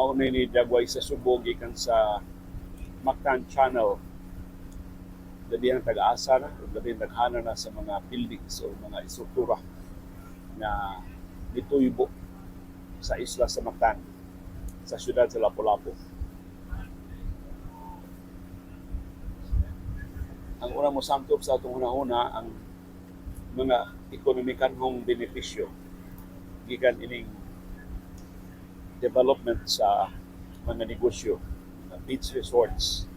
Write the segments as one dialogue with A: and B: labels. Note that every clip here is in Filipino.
A: maunay ni Dagway sa Subo gikan sa Mactan Channel labi ang taga-asa na labi ang na sa mga buildings o mga istruktura na gituybo sa isla sa Mactan sa syudad sa Lapu-Lapu. Ang una mo samtop sa atong una-una ang mga ekonomikanhong benepisyo gikan ining development sa mga negosyo, mga beach resorts,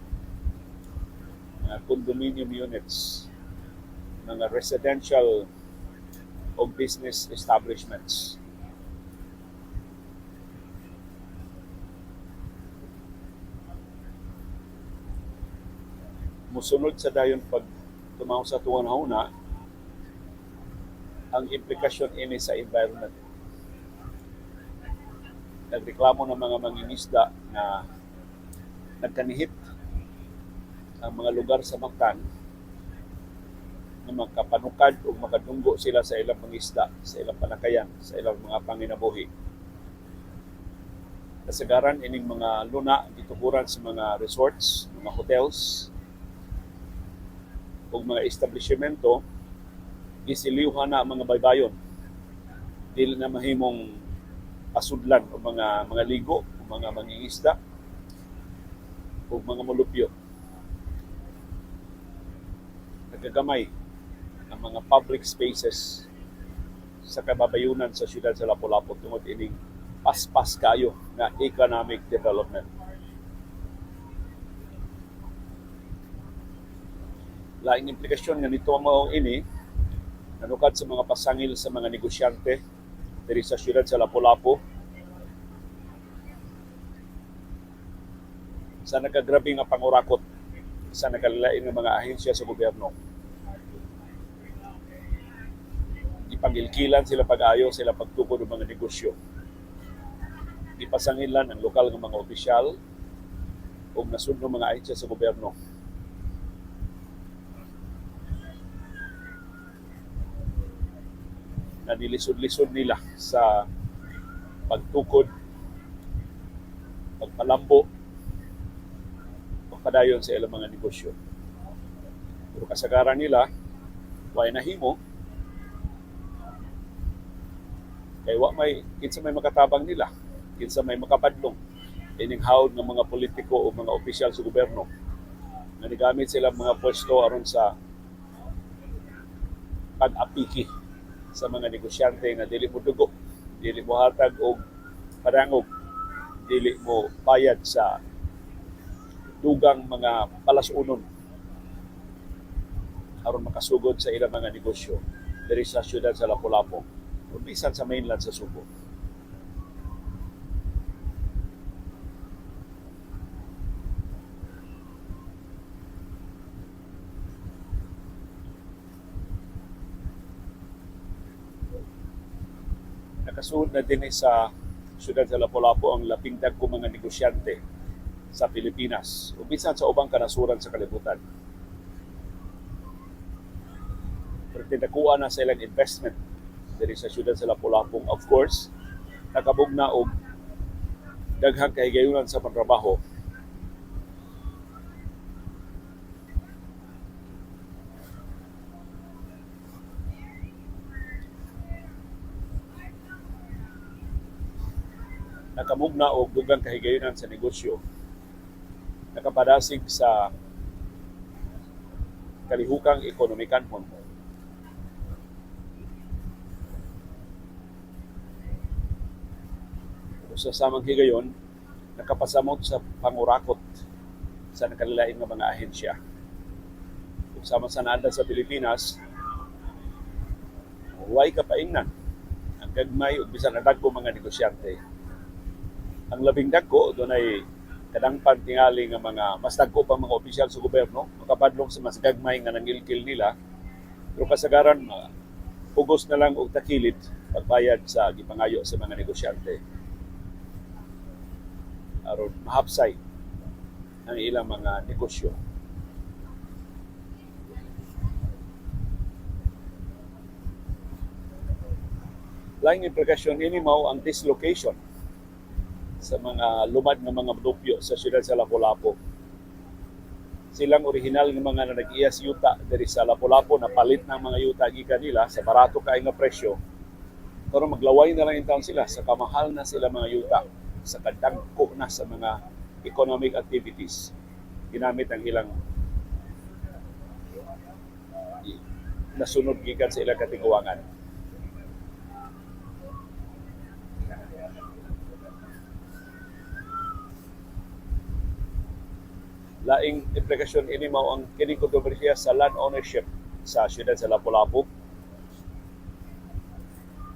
A: mga condominium units, mga residential o business establishments. Musunod sa dayon pag tumaw sa tuwan na ang implikasyon ini sa environment nagreklamo ng mga mangingisda na nagkanihit ang mga lugar sa Mactan na magkapanukad o makadunggo sila sa ilang pangisda, sa ilang panakayan, sa ilang mga panginabuhi. Kasagaran ining mga luna gitukuran sa mga resorts, mga hotels, o mga establishmento, gisiliwhan na ang mga baybayon. Dili na mahimong pasudlan o mga mga ligo o mga mangingisda o mga mulupyo. Nagagamay ang mga public spaces sa kababayunan sa siyudad sa Lapu-Lapu tungod ining paspas kayo na economic development. Laing implikasyon nga nito mao ini nanukad sa mga pasangil sa mga negosyante diri sa siyudad sa Lapu-Lapu. Sa nakagrabe nga pangurakot sa nakalilain nga mga ahensya sa gobyerno. Ipangilkilan sila pag-ayo, sila pagtukod ng mga negosyo. Ipasangilan ang lokal ng mga opisyal o nasunod ng mga ahensya sa gobyerno. Na nilisod-lisod nila sa pagtukod, pagpalambo, pagpadayon sa ilang mga negosyo. Pero kasagaran nila, way nahimo, kay wa may kinsa may makatabang nila, kinsa may makapadlong ining hawd ng mga politiko o mga opisyal sa gobyerno na nigamit sila mga pwesto aron sa pag-apiki sa mga negosyante nga dili mo dugo, dili mo hatag og padangog, dili mo bayad sa dugang mga palasunon aron makasugod sa ilang mga negosyo diri sa syudad sa Lapu-Lapu o bisan sa mainland sa Subo. Nakasuod na din sa syudad sa Lapu-Lapu ang laping dagko mga negosyante sa Pilipinas o bisan sa ubang kanasuran sa kalibutan. Pero tinakuha na sa ilang investment diri sa syudad sa Lapu-Lapu. Of course, nakabog na og daghang kahigayunan sa pantrabaho nakamugna og dugang kahigayunan sa negosyo nakapadasig sa kalihukang ekonomikan mo. Sa samang higayon nakapasamot sa pangurakot sa nakalilain nga mga ahensya. Kung sama sa naanda sa Pilipinas huwag kapaingnan ang gagmay ug bisan na dagko mga negosyante ang labing dagko doon ay kadangpan tingali nga mga mas dagko pang mga opisyal sa gobyerno makapadlong sa mas gagmay nga nangilkil nila. Pero kasagaran mga pugos na lang og takilid pagbayad sa gipangayo sa mga negosyante. Aron mahapsay ang ilang mga negosyo. Laing implikasyon ini mao ang dislocation sa mga lumad nga mga dupyo sa siyudad sa Lapu-Lapu. Silang original nga mga na nag-iyas yuta diri sa Lapu-Lapu na palit ng mga yuta gikan nila sa barato kay nga presyo. Pero maglaway na lang town sila sa kamahal na sila mga yuta sa kadagko na sa mga economic activities ginamit ang ilang nasunod gikan sa ilang katinguangan. Laing implikasyon ini mao ang kining kontrobersiya sa land ownership sa siyudad sa Lapu-Lapu.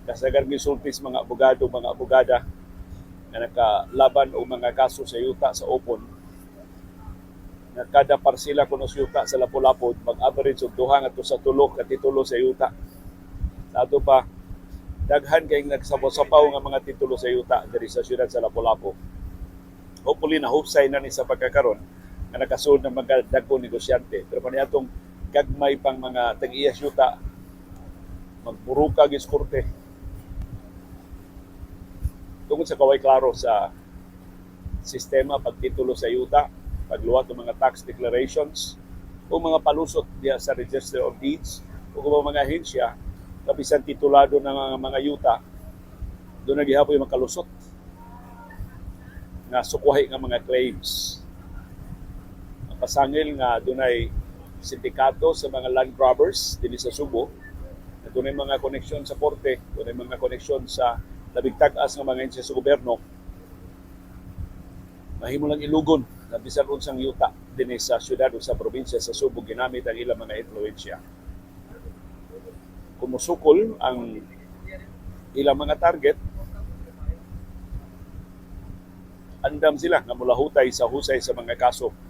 A: Kasagar gisultis mga abogado, mga abogada nga nakalaban o mga kaso sa yuta sa open na kada parsila kuno sa yuta sa Lapu-Lapu mag-average og duha nga to sa tulo ka titulo sa yuta. Sa ato pa daghan kay nagsapaw-sapaw nga mga titulo sa yuta diri sa siyudad sa Lapu-Lapu. Hopefully na husay na ni sa pagkakaron nga nakasunod ng mga dagkong negosyante. Pero paniatong gagmay pang mga tag-iyas yuta magburuka gis korte tungod sa kaway klaro sa sistema pagtitulo sa yuta, pagluwat ng mga tax declarations, o mga palusot diya sa Register of Deeds, o kung mga ahensya, kabisan titulado ng mga, mga yuta, doon nagihapoy makalusot nga sukuhay nga mga claims. Ang pasangil nga dunay sindikato sa mga land grabbers dili sa Subo, na dunay mga koneksyon sa korte, dunay mga koneksyon sa labing tag-as ng mga ensya sa gobyerno, mahimo lang ilugon na bisan unsang yuta din sa syudad o sa probinsya sa Subo ginamit ang ilang mga influensya. Kumusukol ang ilang mga target, andam sila nga mulahutay sa husay sa mga kaso.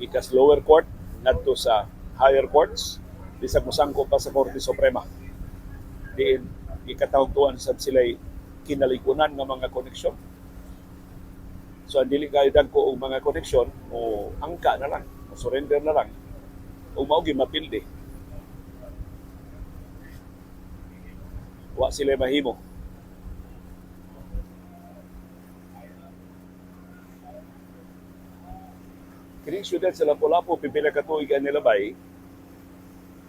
A: Ikas lower court, ngadto sa higher courts, bisag musangko pa sa Korte Suprema. Diin ikatawtuan sa sila kinalikunan ng mga koneksyon. So, ang dili kayo dagko og mga koneksyon o angka na lang, o surrender na lang, o maugi mapildi. Wa sila mahimo. Kining syudad sa Lapu-Lapu, pipila ka tuig ang nilabay,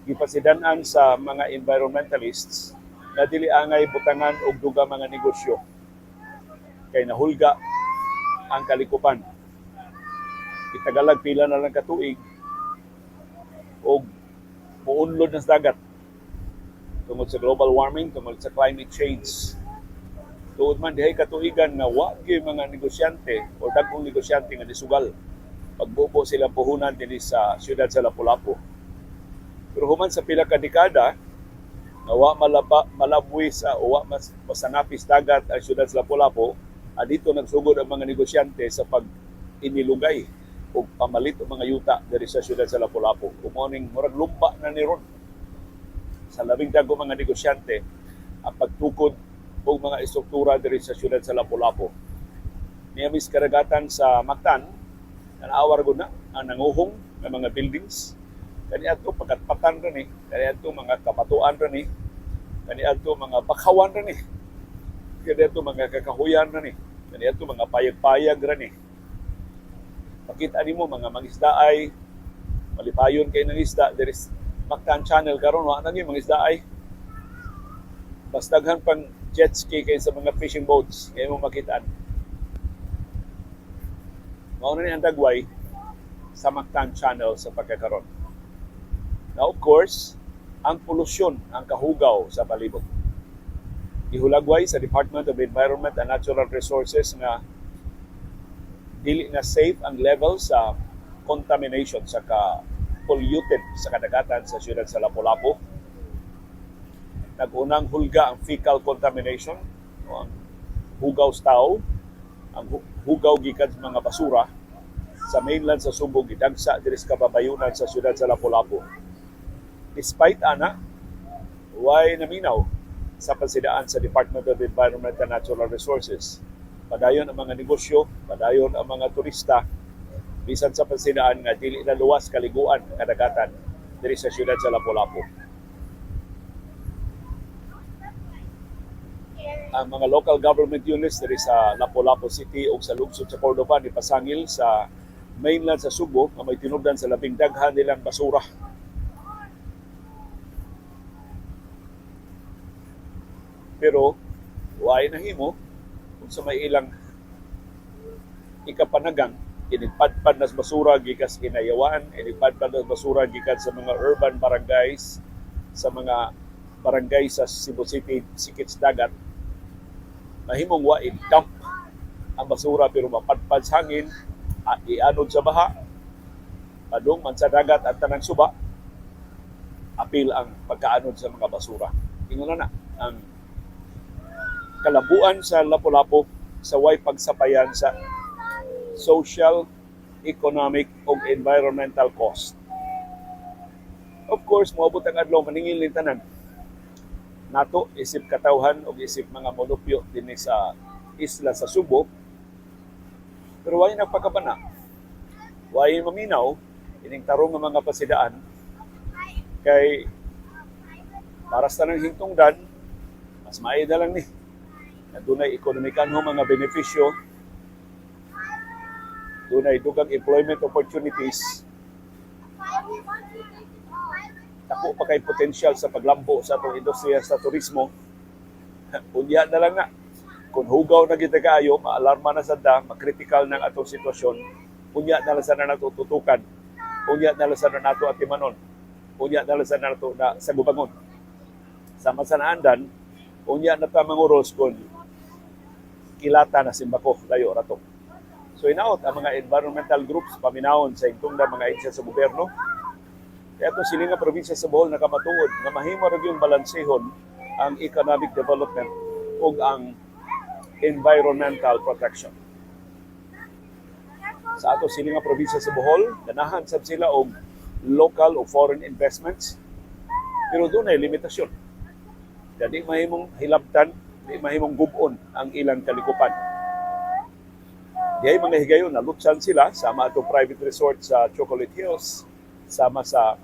A: gipasidanan sa mga environmentalists na dili angay butangan og duga mga negosyo. Kay nahulga ang kalikupan. Itagalag pila na lang katuig og muunlod ng dagat. Tungod sa global warming tungod sa climate change. Tuod man dihay katuigan nga wa mga negosyante o dagkong negosyante nga nisugal pagbubo sila puhunan dinhi sa siyudad sa Lapu-Lapu pero human sa pila ka dekada nga wa malaba, malabwi sa o wa mas, masanapis dagat ang syudad sa Lapu-Lapu, ah, dito nagsugod ang mga negosyante sa pag inilugay o pamalit ang mga yuta diri sa syudad sa Lapu-Lapu. Kumoning murag lumba na ni ron sa labing dago mga negosyante ang pagtukod o mga istruktura diri sa syudad sa Lapu-Lapu. Niyamis karagatan sa Mactan, nanawar gud na ang nanguhong ng mga buildings kani ato pagkatpatan rin eh, kani ato mga kabatuan rin eh, kani ato mga bakawan rin eh, kani ato mga kakahuyan rin eh, kani ato mga payag-payag rin eh. Pakita ni mo mga mangisdaay, malipayon kay ng isda, there is Mactan Channel karon wa nang yung mga isdaay. Mas pang jet ski kay sa mga fishing boats, kaya mo makitaan. Mao na ang dagway sa Mactan Channel sa pagkakaroon. Now, of course, ang polusyon, ang kahugaw sa palibot. Ihulagway sa Department of Environment and Natural Resources nga dili na safe ang level sa contamination sa ka polluted sa kadagatan sa siyudad sa Lapu-Lapu. Nag-unang hulga ang fecal contamination, ang hugaw sa tao, ang hugaw gikan mga basura sa mainland sa Subo gidagsa diri sa kababayunan sa siyudad sa Lapu-Lapu despite ana why naminaw sa pansidaan sa Department of Environment and Natural Resources. Padayon ang mga negosyo, padayon ang mga turista, bisan sa pansidaan nga dili na luwas kaliguan kadagatan diri sa siyudad sa Lapu-Lapu. Ang mga local government units diri sa Lapu-Lapu City o sa lungsod sa Cordova ni pasangil sa mainland sa Subo nga may tinubdan sa labing daghan nilang basura. Pero why nahimo kung sa may ilang ikapanagang inigpadpad nas basura gikas inayawaan, inigpadpad nas basura gikan sa mga urban barangays, sa mga barangay sa Cebu City, Sikits Dagat, mahimong wa dump ang basura pero mapadpad sa hangin, at ianod sa baha, padung man sa dagat at tanang suba, apil ang pagkaanod sa mga basura. Ingon na ang kalabuan sa Lapu-Lapu sa way pagsapayan sa social, economic, o environmental cost. Of course, moabot ang adlaw maningil ni tanan. Nato isip katawhan o isip mga monopyo dinhi sa isla sa Subo. Pero way nagpakabana. Way maminaw? Ining tarong nga mga pasidaan. Kay para sa nang hingtungdan mas maida lang ni. Na dunay ekonomikan ho mga benepisyo. Dunay dugang employment opportunities dako pa kay potential sa paglambo sa atong industriya sa turismo. Unya na lang na kung hugaw na kita kaayo maalarma na sa da makritikal ng atong sitwasyon unya na lang sa na nato tutukan unya na lang sa na nato atimanon. Unya na lang sa na nato na sa gubangon sa naandan unya na ta manguros kung kilata na simbako layo rato. So inaot ang mga environmental groups paminawon sa igtungda mga ahensya sa gobyerno. Ito silinga probinsya sa Bohol nakamatuod nga mahimo ra yung balansehon ang economic development ug ang environmental protection. Sa ato silinga probinsya sa Bohol, ganahan sab sila og local o foreign investments. Pero doon ay limitasyon. Jadi mahimong hilabtan, di mahimong gubon ang ilang kalikupan. Di ay mga higayon, nalutsan sila sama ato private resort sa Chocolate Hills, sama sa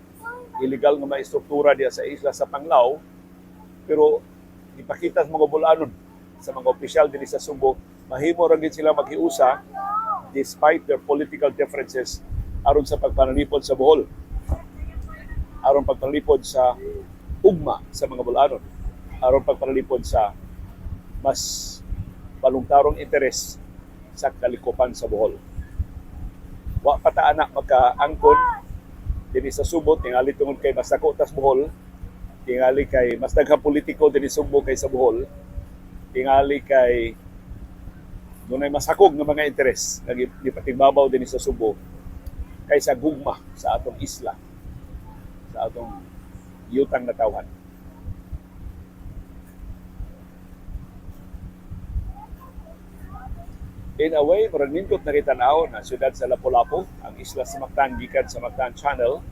A: illegal nga mga istruktura diya sa isla sa Panglao. Pero ipakita sa mga bulanon sa mga opisyal din sa Subo, mahimo ra gid sila maghiusa despite their political differences aron sa pagpanalipod sa Bohol. Aron pagpanalipod sa ugma sa mga bulanon. Aron pagpanalipod sa mas palungtarong interes sa kalikupan sa Bohol. Wa pata anak magkaangkon dinhi sa Subo tingali tungod kay mas dako tas Bohol. Tingali kay mas daghang politiko dinhi Subo kay sa Bohol. Tingali kay dunay masakog nga mga interes nga gipatigbabaw dinhi sa Subo kaysa gugma sa atong isla sa atong yutang na In a way, murag nindot na kita na siyudad sa Lapu-Lapu, ang isla sa Mactan, gikan sa Mactan Channel.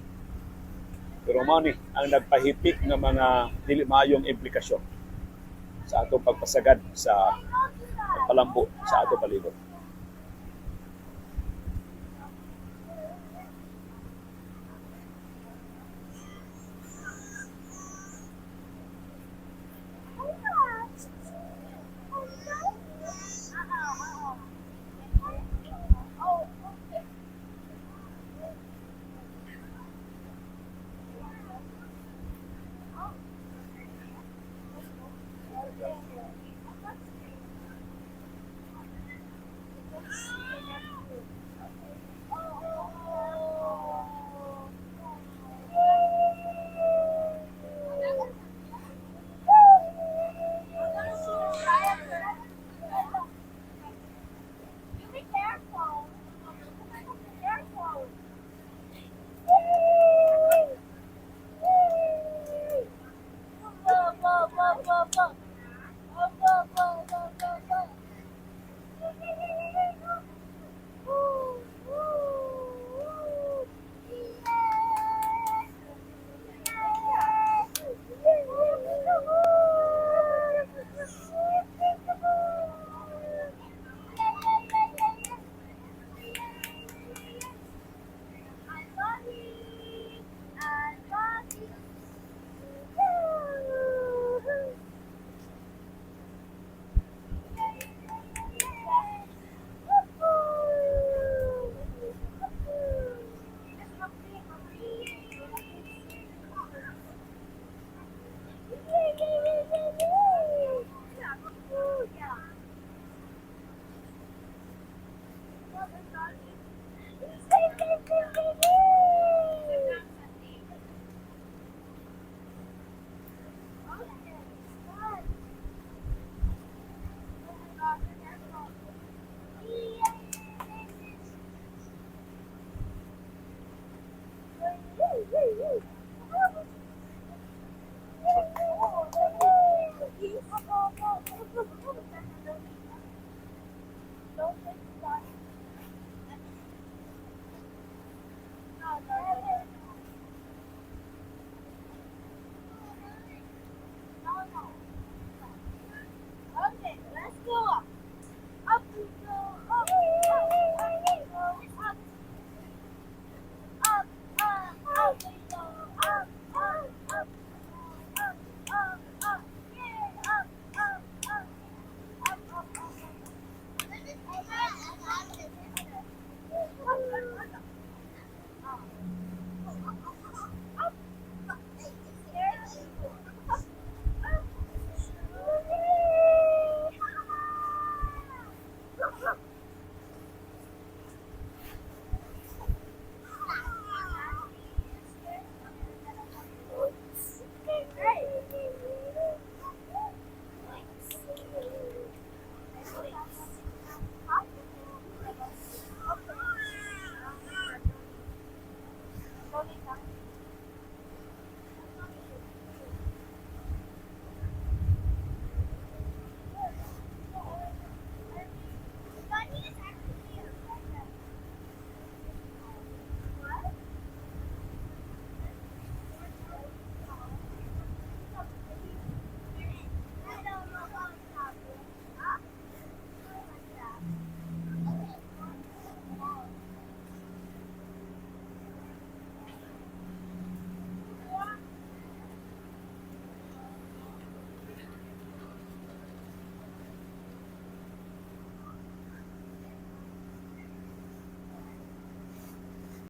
A: Pero mo ang nagpahipik ng mga dili maayong implikasyon sa atong pagpasagad sa pagpalambo sa atong palibot.